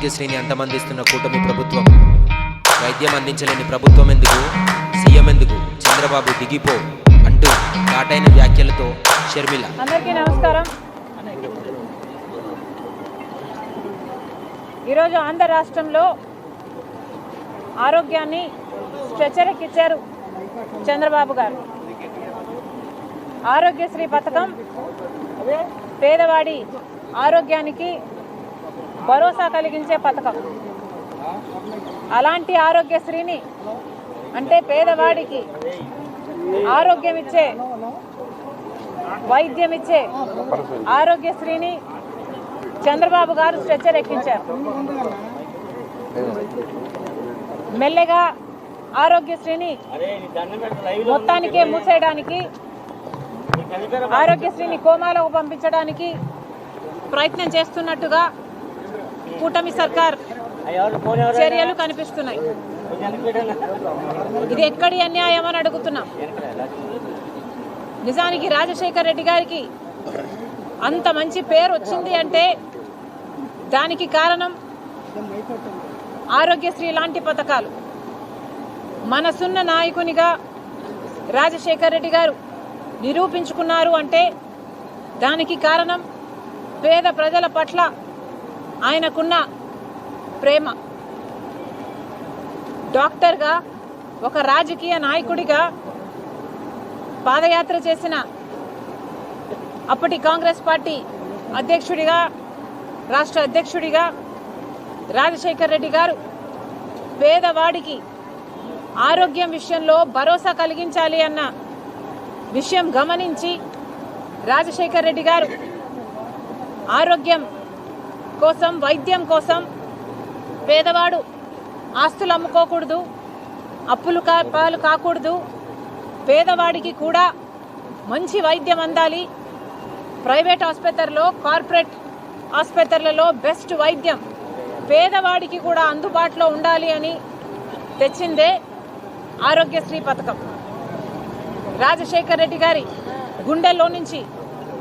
ఆరోగ్యశ్రీని అంతమందిస్తున్న కూటమి ప్రభుత్వం. వైద్యం అందించలేని ప్రభుత్వం ఎందుకు? సీఎం ఎందుకు? చంద్రబాబు దిగిపో అంటూ ఘాటైన వ్యాఖ్యలతో షర్మిల. అందరికీ నమస్కారం. ఈరోజు ఆంధ్ర రాష్ట్రంలో ఆరోగ్యాన్ని స్ట్రెచరెక్కిచ్చారు చంద్రబాబు గారు. ఆరోగ్యశ్రీ పథకం పేదవాడి ఆరోగ్యానికి భరోసా కలిగించే పథకం. అలాంటి ఆరోగ్యశ్రీని అంటే పేదవాడికి ఆరోగ్యం ఇచ్చే వైద్యం ఇచ్చే ఆరోగ్యశ్రీని చంద్రబాబు గారు స్ట్రెచ్చర్ ఎక్కించారు మెల్లగా ఆరోగ్యశ్రీని మొత్తానికే మూసేయడానికి ఆరోగ్యశ్రీని కోమాలకు పంపించడానికి ప్రయత్నం చేస్తున్నట్టుగా కూటమి సర్కార్ చర్యలు కనిపిస్తున్నాయి. ఇది ఎక్కడి అన్యాయం అని అడుగుతున్నాం. నిజానికి రాజశేఖర్ రెడ్డి గారికి అంత మంచి పేరు వచ్చింది అంటే దానికి కారణం ఆరోగ్యశ్రీ లాంటి పథకాలు. మనసున్న నాయకునిగా రాజశేఖర్ రెడ్డి గారు నిరూపించుకున్నారు అంటే దానికి కారణం పేద ప్రజల పట్ల ఆయనకున్న ప్రేమ. డాక్టర్గా ఒక రాజకీయ నాయకుడిగా పాదయాత్ర చేసిన అప్పటి కాంగ్రెస్ పార్టీ అధ్యక్షుడిగా రాష్ట్ర అధ్యక్షుడిగా రాజశేఖర్ రెడ్డి గారు పేదవాడికి ఆరోగ్యం విషయంలో భరోసా కలిగించాలి అన్న విషయం గమనించి రాజశేఖర్ రెడ్డి గారు ఆరోగ్యం కోసం వైద్యం కోసం పేదవాడు ఆస్తులు అమ్ముకోకూడదు అప్పులు కా పాలు కాకూడదు. పేదవాడికి కూడా మంచి వైద్యం అందాలి. ప్రైవేట్ ఆసుపత్రిలో కార్పొరేట్ ఆసుపత్రులలో బెస్ట్ వైద్యం పేదవాడికి కూడా అందుబాటులో ఉండాలి అని తెచ్చిందే ఆరోగ్యశ్రీ పథకం. రాజశేఖర్ రెడ్డి గారి గుండెల్లో నుంచి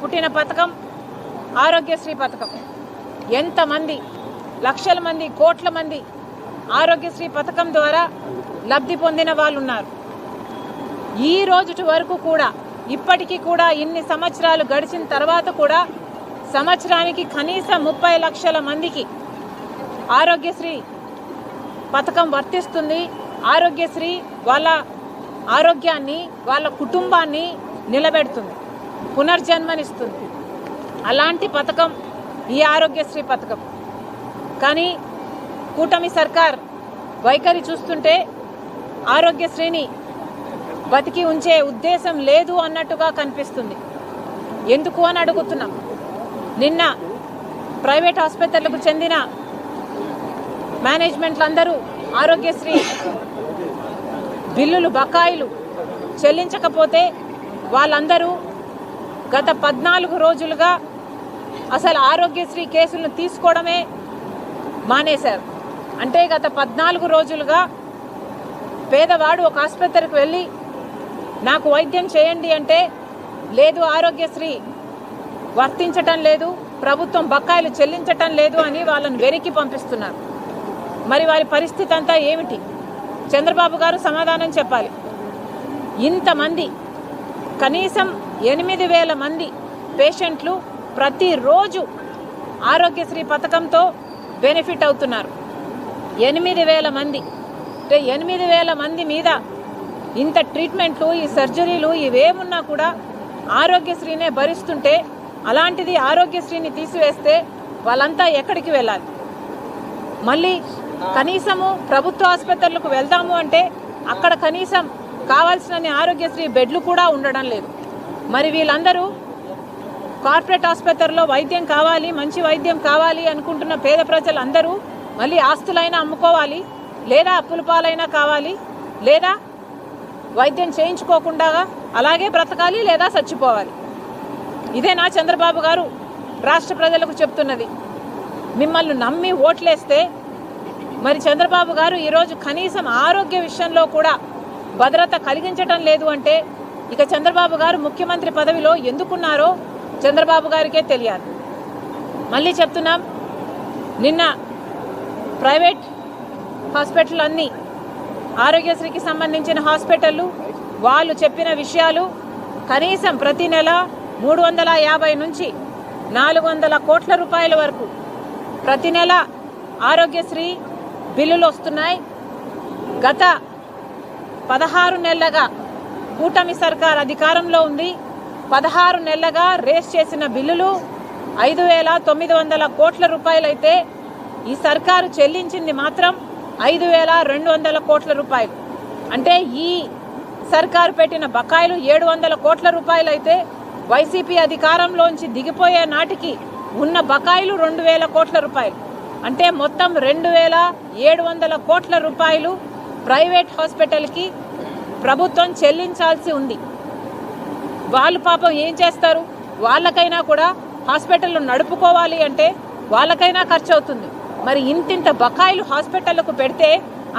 పుట్టిన పథకం ఆరోగ్యశ్రీ పథకం. ఎంతమంది లక్షల మంది కోట్ల మంది ఆరోగ్యశ్రీ పథకం ద్వారా లబ్ధి పొందిన వాళ్ళు ఉన్నారు ఈ రోజుటి వరకు కూడా ఇప్పటికీ కూడా ఇన్ని సంవత్సరాలు గడిచిన తర్వాత కూడా సంవత్సరానికి కనీసం ముప్పై లక్షల మందికి ఆరోగ్యశ్రీ పథకం వర్తిస్తుంది. ఆరోగ్యశ్రీ వాళ్ళ ఆరోగ్యాన్ని వాళ్ళ కుటుంబాన్ని నిలబెడుతుంది పునర్జన్మనిస్తుంది. అలాంటి పథకం ఈ ఆరోగ్యశ్రీ పథకం. కానీ కూటమి సర్కార్ వైఖరి చూస్తుంటే ఆరోగ్యశ్రీని బతికి ఉంచే ఉద్దేశం లేదు అన్నట్టుగా కనిపిస్తుంది. ఎందుకు అని అడుగుతున్నాం. నిన్న ప్రైవేట్ ఆసుపత్రులకు చెందిన మేనేజ్మెంట్లందరూ ఆరోగ్యశ్రీ బిల్లులు బకాయిలు చెల్లించకపోతే వాళ్ళందరూ గత పద్నాలుగు రోజులుగా అసలు ఆరోగ్యశ్రీ కేసులను తీసుకోవడమే మానేశారు. అంటే గత పద్నాలుగు రోజులుగా పేదవాడు ఒక ఆసుపత్రికి వెళ్ళి నాకు వైద్యం చేయండి అంటే లేదు ఆరోగ్యశ్రీ వర్తించటం లేదు ప్రభుత్వం బకాయిలు చెల్లించటం లేదు అని వాళ్ళని వెరికి పంపిస్తున్నారు. మరి వారి పరిస్థితి అంతా ఏమిటి? చంద్రబాబు గారు సమాధానం చెప్పాలి. ఇంతమంది కనీసం ఎనిమిది వేల మంది పేషెంట్లు ప్రతిరోజు ఆరోగ్యశ్రీ పథకంతో బెనిఫిట్ అవుతున్నారు. ఎనిమిది వేల మంది. అంటే ఎనిమిది వేల మంది మీద ఇంత ట్రీట్మెంట్లు ఈ సర్జరీలు ఇవేమున్నా కూడా ఆరోగ్యశ్రీనే భరిస్తుంటే అలాంటిది ఆరోగ్యశ్రీని తీసివేస్తే వాళ్ళంతా ఎక్కడికి వెళ్ళాలి? మళ్ళీ కనీసము ప్రభుత్వ ఆసుపత్రులకు వెళ్దాము అంటే అక్కడ కనీసం కావాల్సిన ఆరోగ్యశ్రీ బెడ్లు కూడా ఉండడం లేదు. మరి వీళ్ళందరూ కార్పొరేట్ ఆసుపత్రిలో వైద్యం కావాలి మంచి వైద్యం కావాలి అనుకుంటున్న పేద ప్రజలందరూ మళ్ళీ ఆస్తులైనా అమ్ముకోవాలి లేదా అప్పుల పాలైనా కావాలి లేదా వైద్యం చేయించుకోకుండా అలాగే బ్రతకాలి లేదా చచ్చిపోవాలి. ఇదేనా చంద్రబాబు గారు రాష్ట్ర ప్రజలకు చెప్తున్నది. మిమ్మల్ని నమ్మి ఓట్లేస్తే మరి చంద్రబాబు గారు ఈరోజు కనీసం ఆరోగ్య విషయంలో కూడా భద్రత కలిగించటం లేదు అంటే ఇక చంద్రబాబు గారు ముఖ్యమంత్రి పదవిలో ఎందుకున్నారో చంద్రబాబు గారికే తెలియాలి. మళ్ళీ చెప్తున్నాం నిన్న ప్రైవేట్ హాస్పిటల్ అన్నీ ఆరోగ్యశ్రీకి సంబంధించిన హాస్పిటళ్ళు వాళ్ళు చెప్పిన విషయాలు కనీసం ప్రతి నెల మూడు వందల యాభై నుంచి నాలుగు వందల కోట్ల రూపాయల వరకు ప్రతి నెల ఆరోగ్యశ్రీ బిల్లులు వస్తున్నాయి. గత పదహారు నెలలుగా కూటమి సర్కార్ అధికారంలో ఉంది. పదహారు నెలలుగా రేస్ చేసిన బిల్లులు ఐదు వేల తొమ్మిది వందల కోట్ల రూపాయలైతే ఈ సర్కారు చెల్లించింది మాత్రం ఐదు వేల రెండు వందల కోట్ల రూపాయలు. అంటే ఈ సర్కారు పెట్టిన బకాయిలు ఏడు వందల కోట్ల రూపాయలు అయితే వైసీపీ అధికారంలోంచి దిగిపోయే నాటికి ఉన్న బకాయిలు రెండు వేల కోట్ల రూపాయలు. అంటే మొత్తం రెండు వేల ఏడు వందల కోట్ల రూపాయలు ప్రైవేట్ హాస్పిటల్కి ప్రభుత్వం చెల్లించాల్సి ఉంది. వాళ్ళు పాపం ఏం చేస్తారు? వాళ్ళకైనా కూడా హాస్పిటల్ నడుపుకోవాలి అంటే వాళ్ళకైనా ఖర్చు అవుతుంది. మరి ఇంతింత బకాయిలు హాస్పిటళ్ళకు పెడితే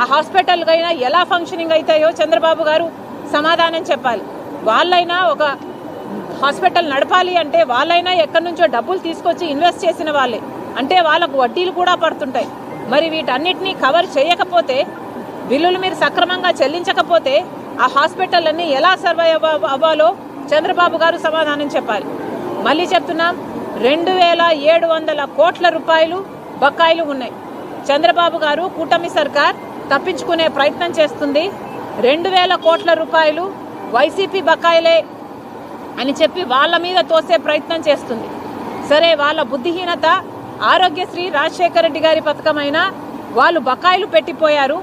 ఆ హాస్పిటల్కైనా ఎలా ఫంక్షనింగ్ అవుతాయో చంద్రబాబు గారు సమాధానం చెప్పాలి. వాళ్ళైనా ఒక హాస్పిటల్ నడపాలి అంటే వాళ్ళైనా ఎక్కడి నుంచో డబ్బులు తీసుకొచ్చి ఇన్వెస్ట్ చేసిన వాళ్ళే. అంటే వాళ్ళకు వడ్డీలు కూడా పడుతుంటాయి. మరి వీటన్నిటినీ కవర్ చేయకపోతే బిల్లులు మీరు సక్రమంగా చెల్లించకపోతే ఆ హాస్పిటల్ అన్ని ఎలా సర్వైవ్ అవ్వాలో చంద్రబాబు గారు సమాధానం చెప్పాలి. మళ్ళీ చెప్తున్నాం రెండు వేల ఏడు వందల కోట్ల రూపాయలు బకాయిలు ఉన్నాయి. చంద్రబాబు గారు కూటమి సర్కార్ తప్పించుకునే ప్రయత్నం చేస్తుంది. రెండు వేల కోట్ల రూపాయలు వైసీపీ బకాయిలే అని చెప్పి వాళ్ళ మీద తోసే ప్రయత్నం చేస్తుంది. సరే వాళ్ళ బుద్ధిహీనత ఆరోగ్యశ్రీ రాజశేఖర రెడ్డి గారి పథకమైన వాళ్ళు బకాయిలు పెట్టిపోయారు.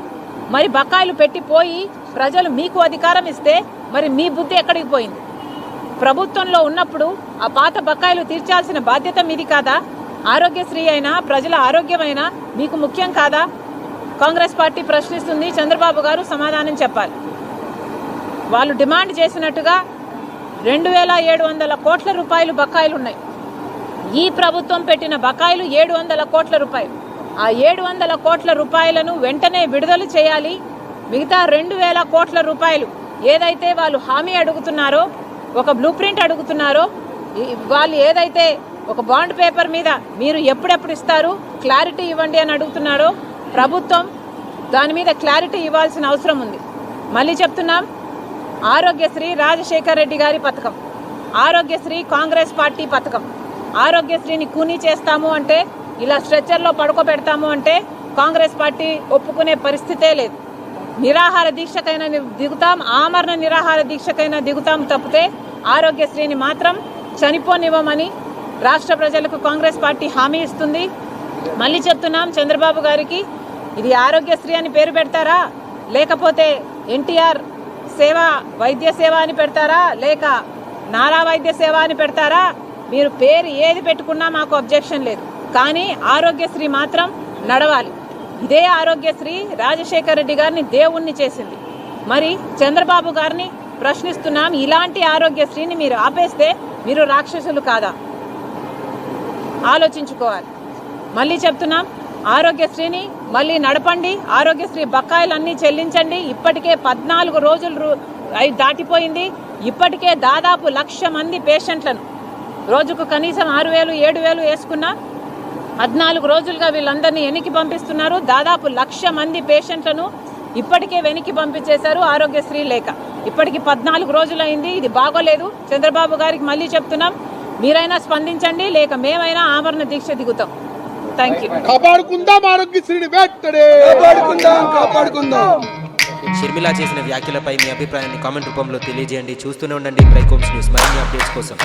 మరి బకాయిలు పెట్టిపోయి ప్రజలు మీకు అధికారం ఇస్తే మరి మీ బుద్ధి ఎక్కడికి పోయింది? ప్రభుత్వంలో ఉన్నప్పుడు ఆ పాత బకాయిలు తీర్చాల్సిన బాధ్యత మీది కాదా? ఆరోగ్యశ్రీ అయినా ప్రజల ఆరోగ్యమైనా మీకు ముఖ్యం కాదా? కాంగ్రెస్ పార్టీ ప్రశ్నిస్తుంది చంద్రబాబు గారు సమాధానం చెప్పాలి. వాళ్ళు డిమాండ్ చేసినట్టుగా రెండు వేల ఏడు వందల కోట్ల రూపాయలు బకాయిలు ఉన్నాయి ఈ ప్రభుత్వం పెట్టిన బకాయిలు ఏడు వందల కోట్ల రూపాయలు. ఆ ఏడు వందల కోట్ల రూపాయలను వెంటనే విడుదల చేయాలి. మిగతా రెండు వేల కోట్ల రూపాయలు ఏదైతే వాళ్ళు హామీ అడుగుతున్నారో ఒక బ్లూ ప్రింట్ అడుగుతున్నారో వాళ్ళు ఏదైతే ఒక బాండ్ పేపర్ మీద మీరు ఎప్పుడెప్పుడు ఇస్తారు క్లారిటీ ఇవ్వండి అని అడుగుతున్నారో ప్రభుత్వం దాని మీద క్లారిటీ ఇవ్వాల్సిన అవసరం ఉంది. మళ్ళీ చెప్తున్నాం ఆరోగ్యశ్రీ రాజశేఖర్ రెడ్డి గారి పథకం ఆరోగ్యశ్రీ కాంగ్రెస్ పార్టీ పథకం. ఆరోగ్యశ్రీని కూనీ చేస్తాము అంటే ఇలా స్ట్రెచ్చర్లో పడుకోబెడతాము అంటే కాంగ్రెస్ పార్టీ ఒప్పుకునే పరిస్థితే లేదు. నిరాహార దీక్షకైనా దిగుతాం ఆమరణ నిరాహార దీక్షకైనా దిగుతాం తప్పితే ఆరోగ్యశ్రీని మాత్రం చనిపోనివ్వమని రాష్ట్ర ప్రజలకు కాంగ్రెస్ పార్టీ హామీ ఇస్తుంది. మళ్ళీ చెప్తున్నాం చంద్రబాబు గారికి ఇది ఆరోగ్యశ్రీ అని పేరు పెడతారా? లేకపోతే ఎన్టీఆర్ సేవ వైద్య సేవ అని పెడతారా? లేక నారా వైద్య సేవ అని పెడతారా? మీరు పేరు ఏది పెట్టుకున్నా మాకు అబ్జెక్షన్ లేదు. కానీ ఆరోగ్యశ్రీ మాత్రం నడవాలి. ఇదే ఆరోగ్యశ్రీ రాజశేఖర రెడ్డి గారిని దేవుణ్ణి చేసింది. మరి చంద్రబాబు గారిని ప్రశ్నిస్తున్నాం ఇలాంటి ఆరోగ్యశ్రీని మీరు ఆపేస్తే మీరు రాక్షసులు కాదా? ఆలోచించుకోవాలి. మళ్ళీ చెప్తున్నాం ఆరోగ్యశ్రీని మళ్ళీ నడపండి ఆరోగ్యశ్రీ బకాయిలన్నీ చెల్లించండి. ఇప్పటికే పద్నాలుగు రోజులు రు- దాటిపోయింది. ఇప్పటికే దాదాపు లక్ష మంది పేషెంట్లను రోజుకు కనీసం ఆరు వేలు ఏడు వేలు వేసుకున్నా పద్నాలుగు రోజులుగా వీళ్ళందరినీ వెనక్కి పంపిస్తున్నారు. దాదాపు లక్ష మంది పేషెంట్లను ఇప్పటికే వెనక్కి పంపించేశారు ఆరోగ్యశ్రీ లేక ఇప్పటికి పద్నాలుగు రోజులైంది. ఇది బాగోలేదు. చంద్రబాబు గారికి మళ్ళీ చెప్తున్నాం. మీరైనా స్పందించండి. లేక మేమైనా ఆమరణ దీక్ష దిగుతాం. థ్యాంక్ యూ కాపాడుకుందాం ఆరోగ్యశ్రీని కాపాడుకుందాం కాపాడుకుందాం. షర్మిల చేసిన వ్యాఖ్యలపై మీ అభిప్రాయాన్ని కామెంట్ రూపంలో తెలియజేయండి. చూస్తూనే ఉండండి బ్రైకోమ్స్ న్యూస్. మరిన్ని అప్డేట్స్ కోసం.